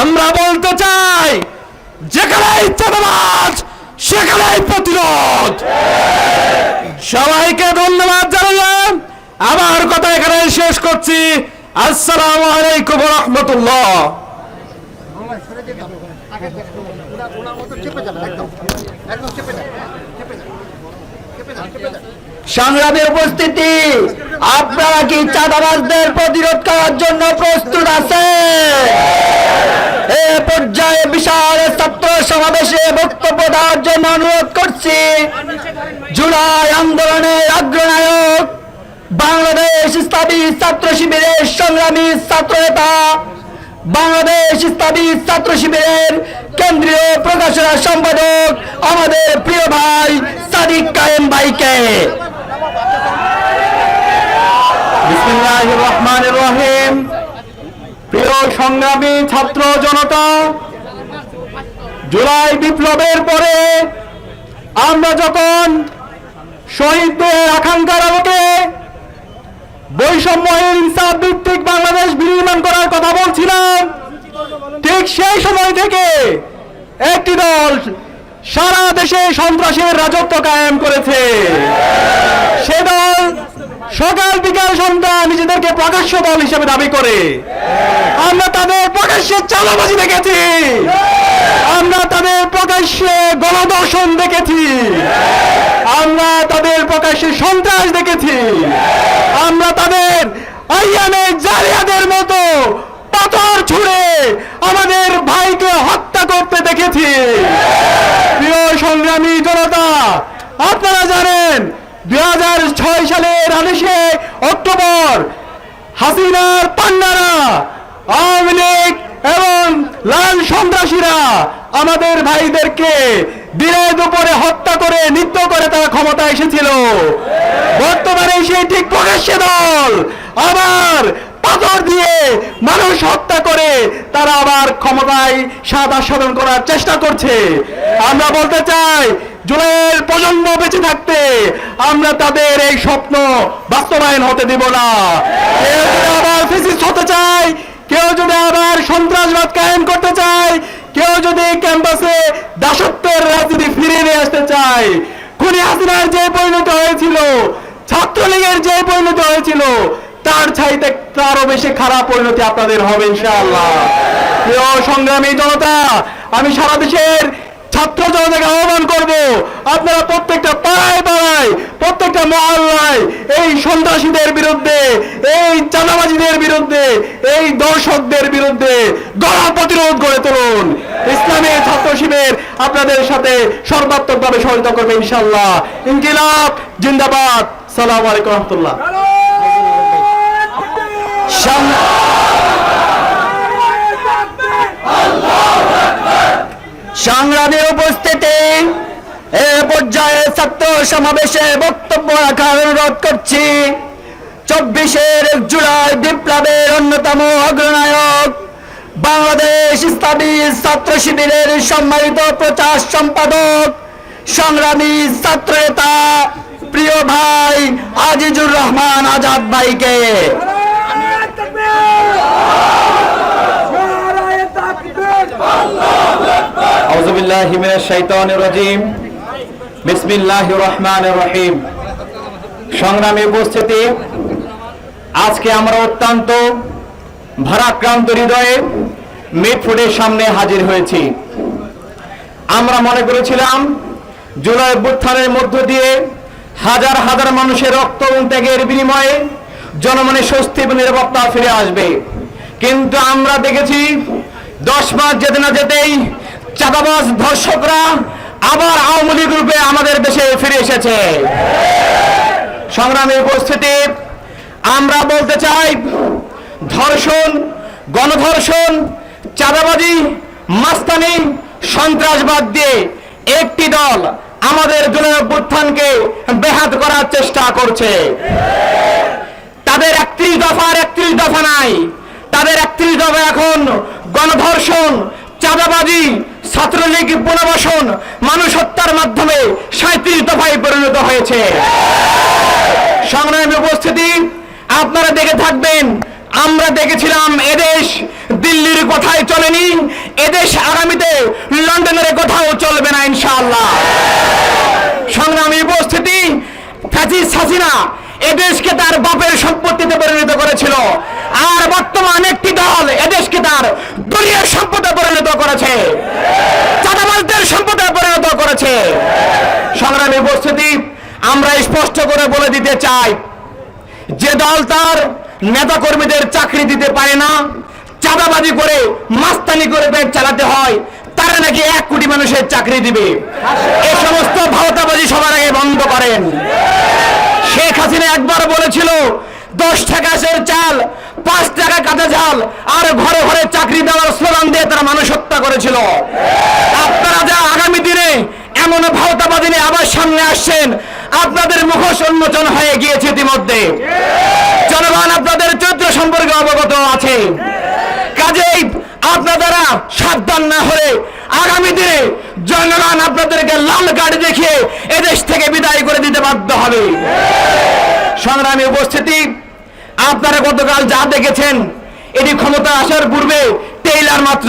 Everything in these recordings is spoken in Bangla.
আমরা বলতে চাই, যেখানেই চাঁদাবাজ, সেখানেই প্রতিরোধ। সবাইকে ধন্যবাদ জানিয়ে আমার কথা এখানে শেষ করছি। আসসালামু আলাইকুম রহমতুল্লাহ। বাংলায় সরে যেতে হবে আগে দেখতে হবে ওনার ওনার মতো চেপে যাবে একদম একদম চেপে যাবে চেপে যাবে চেপে যাবে চেপে যাবে সংগ্রামে উপস্থিতি, আপনারা কি চাঁদাবাজদের প্রতিরোধ করার জন্য প্রস্তুত আছে এ পর্যায়ে বিশাল ছাত্র সমাবেশে বক্তব্য দেওয়ার জন্য অনুরোধ করছি। জুলাই আন্দোলনের অগ্রনায়ক বাংলাদেশ ইসলামী ছাত্র শিবিরের সংগ্রামী ছাত্র নেতা বাংলাদেশ ইসলামী ছাত্র শিবিরের কেন্দ্রীয় প্রকাশনা সম্পাদক আমাদের প্রিয় ভাই সাদিক কায়েম ভাইকে। রহমানির রহিম। প্রিয় সংগ্রামী ছাত্র জনতা, জুলাই বিপ্লবের পরে আমরা যখন শহীদদের আকাঙ্ক্ষার আলোকে বৈষম্যহীন ইনসাফ ভিত্তিক বাংলাদেশ বিনির্মাণ করার কথা বলছিলাম, ঠিক সেই সময় থেকে একটি দল সারা দেশে সন্ত্রাসের রাজত্ব কায়েম করেছে। সে দল সকাল বিকাল সন্ধ্যা নিজেদেরকে প্রকাশ্য দল হিসেবে দাবি করে। আমরা তাদের প্রকাশ্যে চালাবাজি দেখেছি। আমরা তাদের প্রকাশ্যে গণদর্শন দেখেছি। আমরা তাদের প্রকাশ্যে সন্ত্রাস দেখেছি। আমরা তাদের আইয়ানে জালিয়াদের মতো পাথর ছুঁড়ে আমাদের ভাইকে হত্যা করতে দেখেছি। প্রিয় সংগ্রামী জনতা, আপনারা জানেন দুই হাজার ছয় সালের আঠাশে অক্টোবর, হাসিনার পান্নারা আওয়ামী লীগ এবং লাল সন্ত্রাসীরা আমাদের ভাইদেরকে দিনে দুপুরে হত্যা করে, নৃত্য করে তারা ক্ষমতা এসেছিল। বর্তমানে সেই ঠিক প্রকাশ্যে দল আবার পাথর দিয়ে মানুষ হত্যা করে ক্ষমতায় স্বাদ আস্বাদন করার চেষ্টা করছে। আমরা বলতে চাই, জুলাইয়ের প্রজন্ম বেঁচে থাকতে আমরা তাদের এই স্বপ্ন বাস্তবায়ন হতে দিব না। আবার হতে কেউ যদি আবার সন্ত্রাসবাদ কায়েম করতে চায়, কেউ যদি ক্যাম্পাসে দাসত্বের রাজনীতি নিয়ে আসতে চায়, খুনি হাসিনার যে পরিণত হয়েছিল, ছাত্রলীগের যে পরিণত হয়েছিল, তার চাইতে তারও বেশি খারাপ পরিণতি আপনাদের হবে ইনশাআল্লাহ। প্রিয় সংগ্রামী জনতা, আমি সারা দেশের ছাত্র জনতাকে আহ্বান করব, আপনারা প্রত্যেকটা পাড়ায় পাড়ায়, প্রত্যেকটা মহল্লায় এই সন্ত্রাসীদের বিরুদ্ধে, এই চাঁদাবাজিদের বিরুদ্ধে, এই দর্শকদের বিরুদ্ধে গণ প্রতিরোধ গড়ে তুলুন। ইসলামী ছাত্র শিবির আপনাদের সাথে সর্বাত্মকভাবে সহযোগিতা করবে ইনশাল্লাহ ইনকিলাব, জিন্দাবাদ। সালাম আলাইকুম রহমতুল্লাহ। সং- সংগ্রামী উপস্থিতি, এ পর্যায়ে ছাত্র সমাবেশে বক্তব্য রাখার অনুরোধ করছি। চব্বিশের জুলাই বিপ্লবের অন্যতম অগ্রনায়ক, বাংলাদেশ ইসলামী ছাত্র শিবিরের সম্মানিত প্রচার সম্পাদক, সংগ্রামী ছাত্র নেতা প্রিয় ভাই আজিজুর রহমান আজাদ ভাইকে। সংগ্রামে উপস্থিতি, আজকে আমরা অত্যন্ত ভারাক্রান্ত হৃদয়ে সামনে হাজির হয়েছি। আমরা মনে করেছিলাম, জুলাই অভ্যুত্থানের মধ্য দিয়ে হাজার হাজার মানুষের রক্ত ত্যাগের বিনিময়ে জনমনে স্বস্তি এবং নিরাপত্তা ফিরে আসবে। কিন্তু আমরা দেখেছি, দশ মাস যেতে না যেতেই চাঁদাবাজ ধর্ষকরা আবার আওয়ামী লীগ রূপে আমাদের দেশে ফিরে এসেছে। সংগ্রামী উপস্থিতি, আমরা বলতে চাই, ধর্ষণ, গণধর্ষণ, চাঁদাবাজি, মাস্তানি, সন্ত্রাসবাদ দিয়ে একটি দল আমাদের জুলাই অভ্যুত্থানকে বেহাত করার চেষ্টা করছে। তাদের একত্রিশ দফা আর একত্রিশ দফা নাই। তাদের একত্রিশ দফা এখন গণধর্ষণ, চাঁদাবাজি ছাত্রলীগ পুনর্বাসন মানুষ হত্যার মাধ্যমে সাঁত্রিশ দফায় পরিণত হয়েছে। সংগ্রামী উপস্থিতি, আপনারা দেখে থাকবেন, আমরা দেখেছিলাম এদেশ দিল্লির কথায় চলেনি, এদেশ আগামীতে লন্ডনের কোথাও চলবে না ইনশাআল্লাহ। সংগ্রামী উপস্থিতি ফ্যাসিস হাসিনা এদেশকে তার বাপের সম্পত্তিতে পরিণত করেছিল। আর বর্তমান একটি দল এদেশকে তার দলীয় সম্পদে পরিণত করেছে। চাঁদাবাজদের সম্পদে পরিণত করেছে। সংগ্রামী উপস্থিতি, আমরা স্পষ্ট করে বলে দিতে চাই, যে দল তার নেতা কর্মীদের চাকরি দিতে পারে না, চাঁদাবাজি করে, মাস্তানি করে পেট চালাতে হয়, তারা নাকি এক কোটি মানুষের চাকরি দিবে। এই সমস্ত ভাওতাবাজি সবার আগে বন্ধ করেন। শেখ হাসিনা একবার বলেছিল, দশ টাকা চাল পাঁচ টাকা কাঁচা ঝাল আর ঘরে ঘরে চাকরি দেওয়ার স্লোগান দিয়ে তারা মানুষ হত্যা করেছিল। আপনারা যা আগামী দিনে এমন ভাওতাবাদী নিয়ে আবার সামনে আসছেন, আপনাদের মুখোশ উন্মোচন হয়ে গিয়েছে ইতিমধ্যে। জনগণ, আপনাদের চরিত্র সম্পর্কে অবগত আছে। কাজেই আপনারা সাবধান না হলে আগামী দিনে জনগণ আপনাদেরকে লাল কার্ড দেখিয়ে এদেশ থেকে বিদায় করে দিতে বাধ্য হবে। সংগ্রামী উপস্থিতি আপনারা গতকাল যা দেখেছেন, এটি ক্ষমতা আসার পূর্বে টেইলার মাত্র।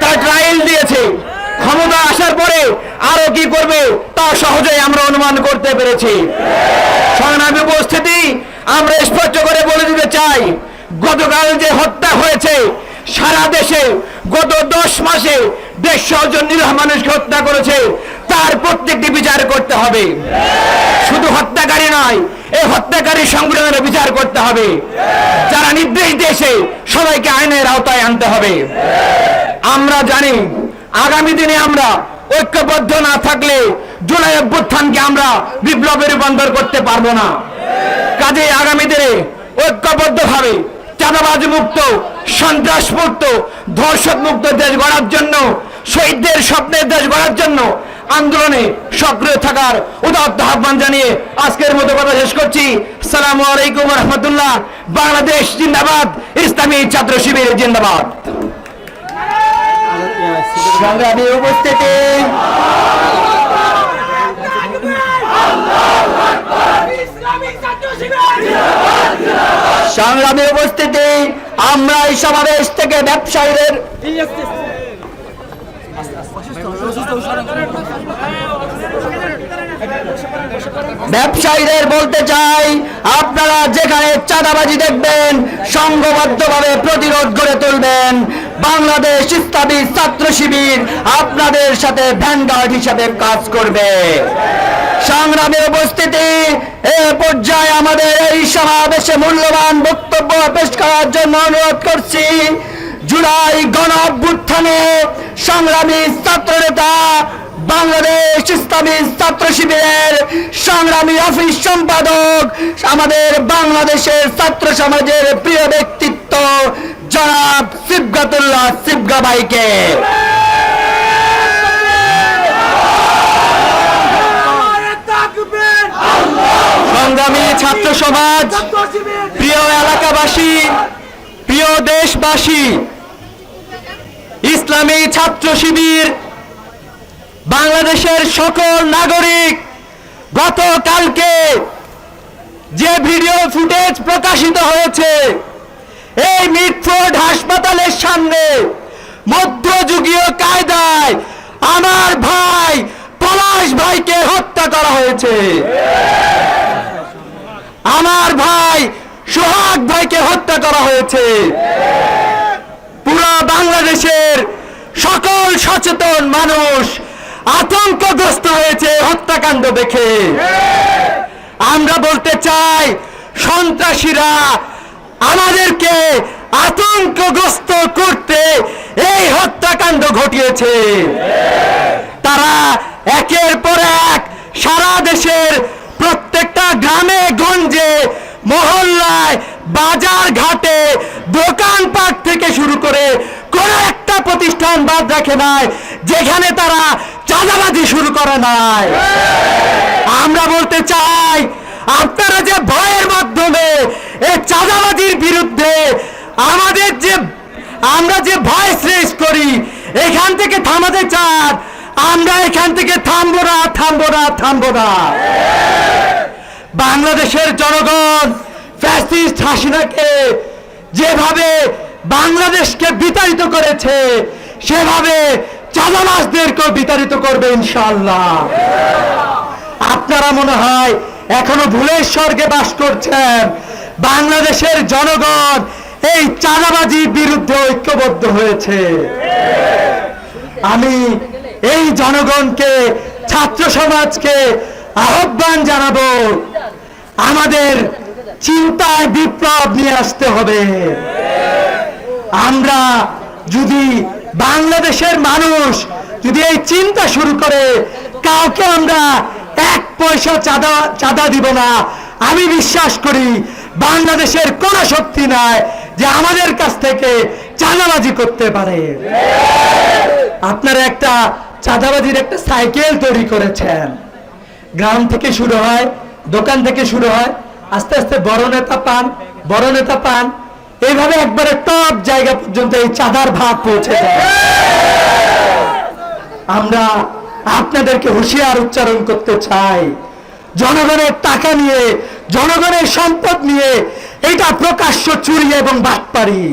তারা ট্রায়াল দিয়েছে। ক্ষমতা আসার পরে আরও কি করবে, তা সহজেই আমরা অনুমান করতে পেরেছি। সংগ্রামী উপস্থিতি, আমরা স্পষ্ট করে বলে দিতে চাই, গতকাল যে হত্যা হয়েছে, সারা দেশে গত দশ মাসে দেড়শো জন নিরহ মানুষকে হত্যা করেছে। তার প্রত্যেকটি বিচার করতে হবে। শুধু হত্যাকারী নয়, এই হত্যাকারী সংগঠনের বিচার করতে হবে। যারা নির্দেশ দিয়েছে, সবাইকে আইনের আওতায় আনতে হবে। আমরা জানি, আগামী দিনে আমরা ঐক্যবদ্ধ না থাকলে জুলাই অভ্যুত্থানকে আমরা বিপ্লবে রূপান্তর করতে পারব না। কাজে আগামী দিনে ঐক্যবদ্ধ ভাবে চাঁদাবাজ মুক্ত সন্ত্রাস মুক্ত ধর্ষক মুক্ত দেশ গড়ার জন্য, শহীদদের স্বপ্নের দেশ গড়ার জন্য আন্দোলনে সক্রিয় থাকার উদাত্ত আহ্বান জানিয়ে আজকের মতো কথা শেষ করছি। সালামু আলাইকুম রহমতুল্লাহ। বাংলাদেশ জিন্দাবাদ, ইসলামী ছাত্র শিবির জিন্দাবাদ। সংগ্রামী উপস্থিতি। সংগ্রামী উপস্থিতি আমরা এই সমাবেশ থেকে ব্যবসায়ীদের ব্যবসায়ীদের বলতে চাই, আপনারা যেখানে চাঁদাবাজি দেখবেন, সংঘবদ্ধভাবে প্রতিরোধ গড়ে তুলবেন। বাংলাদেশ ইসলামী ছাত্র শিবির আপনাদের সাথে ভ্যানগার্ড হিসাবে কাজ করবে। সংগ্রামের উপস্থিতি, এ পর্যায়ে আমাদের এই সমাবেশে মূল্যবান বক্তব্য পেশ করার জন্য অনুরোধ করছি। জুলাই গণ অভ্যুত্থানে সংগ্রামী ছাত্র নেতা বাংলাদেশ ইসলামী ছাত্র শিবিরের সংগ্রামী অফিস সম্পাদক, আমাদের বাংলাদেশের ছাত্র সমাজের প্রিয় ব্যক্তিত্ব জনাব সিবগাতুল্লাহ সিবগা ভাইকে সংগ্রামী ছাত্র সমাজ, প্রিয় এলাকাবাসী, প্রিয় দেশবাসী, ইসলামী ছাত্র শিবির বাংলাদেশের সকল নাগরিক, গতকালকে যে ভিডিও ফুটেজ প্রকাশিত হয়েছে, এই মিটফোর্ড হাসপাতালের সামনে মধ্যযুগীয় কায়দায় আমার ভাই, পলাশ ভাইকে হত্যা করা হয়েছে। আমার ভাই, সোহাগ ভাইকে হত্যা করা হয়েছে। পুরো বাংলাদেশের সকল সচেতন মানুষ আতঙ্কগ্রস্ত হয়েছে হত্যাকাণ্ড দেখে। আমরা বলতে চাই, সন্ত্রাসীরা আমাদেরকে আতঙ্কগ্রস্ত করতে এই হত্যাকাণ্ড ঘটিয়েছে। তারা একের পর এক সারা দেশের প্রত্যেকটা গ্রামে, গঞ্জে, মহল্লায় বাজার ঘাটে দোকানপাট থেকে শুরু করে কোন একটা প্রতিষ্ঠান বাদ রাখে নাই, যেখানে তারা চাঁদাবাজি শুরু করে নাই। আমরা বলতে চাই, আপনারা যে ভয়ের মাধ্যমে এই চাঁদাবাজির বিরুদ্ধে আমাদের যে, আমরা যে ভয়েস রেস করি, এখান থেকে থামাতে চান, আমরা এখান থেকে থামবো না থামবো না থামবো না। বাংলাদেশের জনগণ ফ্যাসিস্ট হাসিনাকে যেভাবে বাংলাদেশকে বিতাড়িত করেছে, সেভাবে চাঁদাবাসদেরকেও বিতাড়িত করবে ইনশাআল্লাহ। আপনারা মনে হয় এখনও ভুলের স্বর্গে বাস করছেন। বাংলাদেশের জনগণ এই চাঁদাবাজির বিরুদ্ধে ঐক্যবদ্ধ হয়েছে। আমি এই জনগণকে, ছাত্র সমাজকে আহ্বান জানাব, আমাদের চিন্তায় বিপ্লব নিয়ে আসতে হবে। আমরা যদি বাংলাদেশের মানুষ যদি এই চিন্তা শুরু করে, কাউকে আমরা এক পয়সা চাঁদা চাঁদা দিব না। আমি বিশ্বাস করি বাংলাদেশের কোন শক্তি নাই যে আমাদের কাছ থেকে চাঁদাবাজি করতে পারে। আপনারা একটা চাঁদাবাজির একটা সাইকেল তৈরি করেছেন। গ্রাম থেকে শুরু হয়, দোকান থেকে শুরু হয়, আস্তে আস্তে বড় নেতা পান, বড় নেতা পান এইভাবে একবারে টপ জায়গা পর্যন্ত এই চাঁদার ভাগ পৌঁছে যায়। আমরা আপনাদেরকে হুঁশিয়ার উচ্চারণ করতে চাই। জনগণের টাকা নিয়ে, জনগণের সম্পদ নিয়ে এটা প্রকাশ্য চুরি এবং বাটপারি।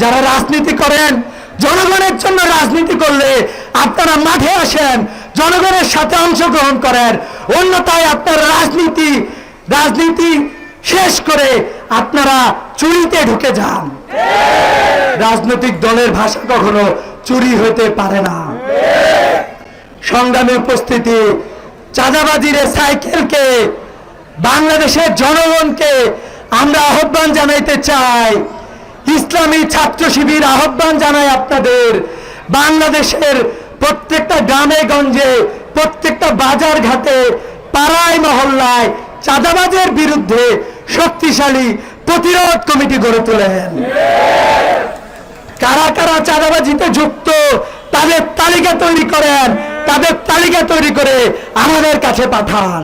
যারা রাজনীতি করেন, জনগণের জন্য রাজনীতি করলে আপনারা মাঠে আসেন, জনগণের সাথে অংশগ্রহণ করেন। অন্যথায় আপনার রাজনীতি রাজনীতি শেষ করে আপনারা চুরিতে ঢুকে যান। রাজনৈতিক দলের ভাষা কখনো চুরি হতে পারে না। সংগ্রামে উপস্থিতি, চাঁদাবাজির সাইকেলকে বাংলাদেশের জনগণকে আমরা আহ্বান জানাইতে চাই। ইসলামী ছাত্র শিবির আহ্বান জানাই আপনাদের। বাংলাদেশের প্রত্যেকটা গ্রামে গঞ্জে, প্রত্যেকটা বাজার ঘাটে পাড়ায়, মহল্লায় চাঁদাবাজের বিরুদ্ধে শক্তিশালী প্রতিরোধ কমিটি গড়ে তোলেন। কারা কারা চাঁদাবাজিতে যুক্ত, তাদের তালিকা তৈরি করেন, তাদের তালিকা তৈরি করে আমাদের কাছে পাঠান।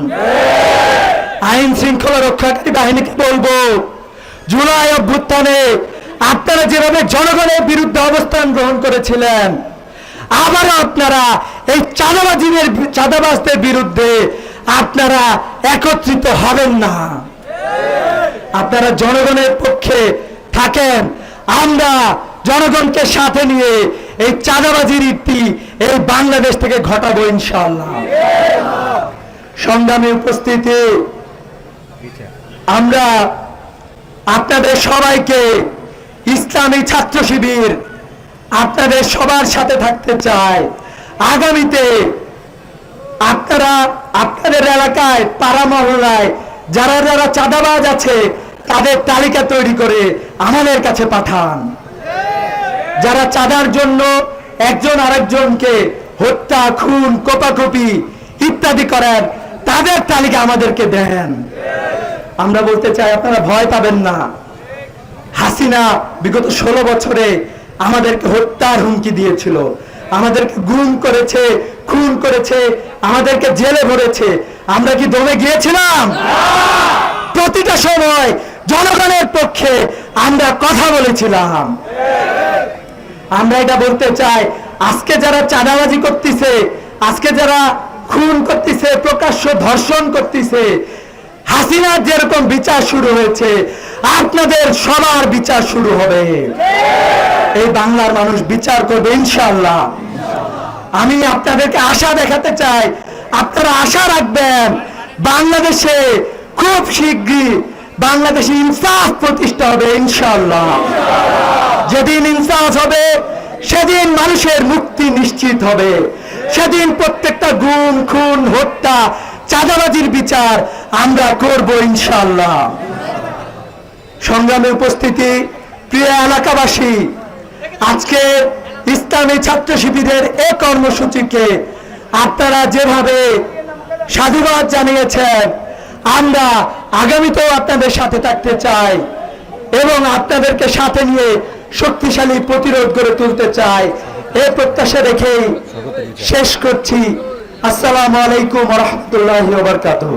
আইন শৃঙ্খলা রক্ষাকারী বাহিনীকে বলব, জুলাই অভ্যুত্থানে আপনারা যেভাবে জনগণের বিরুদ্ধে অবস্থান গ্রহণ করেছিলেন, আবারও আপনারা এই চাঁদাবাজিদের চাঁদাবাজদের বিরুদ্ধে আপনারা একত্রিত হবেন না। আপনারা জনগণের পক্ষে থাকেন। আমরা জনগণকে সাথে নিয়ে এই চাঁদাবাজির ইতি এই বাংলাদেশ থেকে ঘটাবো ইনশাআল্লাহ। সংগ্রামে উপস্থিতি আমরা আপনাদের সবাইকে ইসলামী ছাত্র শিবির আপনাদের সবার সাথে থাকতে চাই। আগামীতে আপনারা আপনাদের এলাকায় পাড়া মহল্লায় যারা যারা চাঁদাবাজ আছে, তাদের তালিকা তৈরি করে আমাদের কাছে পাঠান। যারা চাঁদার জন্য একজন আরেকজনকে হত্যা, খুন, কোপাকুপি ইত্যাদি করেন, তাদের তালিকা আমাদেরকে দেন। আমরা বলতে চাই, আপনারা ভয় পাবেন না। হাসিনা বিগত ষোলো বছরে আমাদেরকে হত্যার হুমকি দিয়েছিল। আমাদেরকে গুম করেছে, খুন করেছে, আমাদেরকে জেলে ভরেছে আমরা কি দমে গিয়েছিলাম? প্রতিটা সময় জনগণের পক্ষে আমরা কথা বলেছিলাম। আমরা এটা বলতে চাই, আজকে যারা চাঁদাবাজি করতেছে, আজকে যারা খুন করতেছে, প্রকাশ্য ধর্ষণ করতেছে, হাসিনার যেরকম বিচার শুরু হয়েছে, আপনাদের সবার বিচার শুরু হবে। এই বাংলার মানুষ বিচার করবে ইনশাল্লাহ আমি আপনাদেরকে আশা দেখাতে চাই আপনারা আশা রাখবেন বাংলাদেশে খুব শীঘ্রই বাংলাদেশে ইনসাফ প্রতিষ্ঠা হবে ইনশাল্লাহ যেদিন ইনসাফ হবে, সেদিন মানুষের মুক্তি নিশ্চিত হবে। সেদিন প্রত্যেকটা গুম, খুন, হত্যা, চাঁদাবাজির বিচার আমরা করব ইনশাল্লাহ সংগ্রামে উপস্থিতি, প্রিয় এলাকাবাসী আজকে ইসলামী ছাত্র শিবিরের এ কর্মসূচিকে আপনারা যেভাবে সাধুবাদ জানিয়েছেন, আমরা আগামীতেও আপনাদের সাথে থাকতে চাই এবং আপনাদেরকে সাথে নিয়ে শক্তিশালী প্রতিরোধ করে তুলতে চাই। এ প্রত্যাশা রেখেই শেষ করছি। আসসালামু আলাইকুম রহমতুল্লাহ বারকাতুহ।